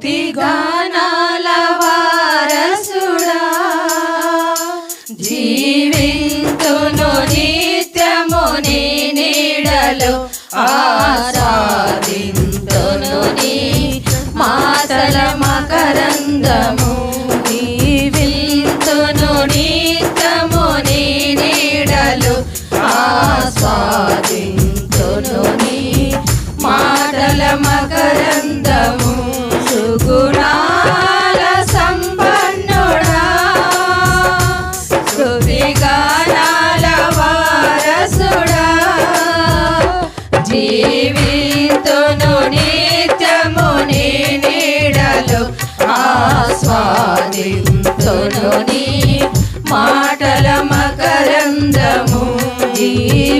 స్తుతి గానాల వారసుడా. జీవితును నిత్యము నీ నీడలో వింతుని మాటల మకరందము జీవ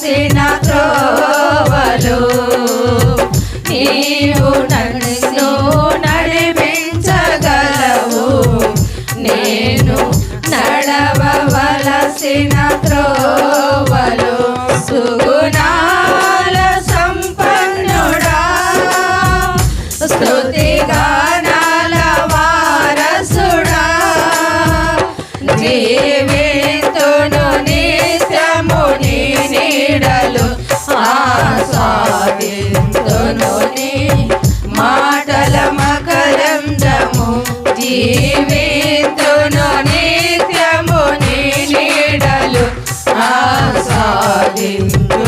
నడచిన త్రోవలు నీవు నన్ను నడిపించగలవు. నేను నడవలసిన త్రోవ విందులోని మాటల మకరందము జీవితును నిత్యము నీడలు ఆసాదిందు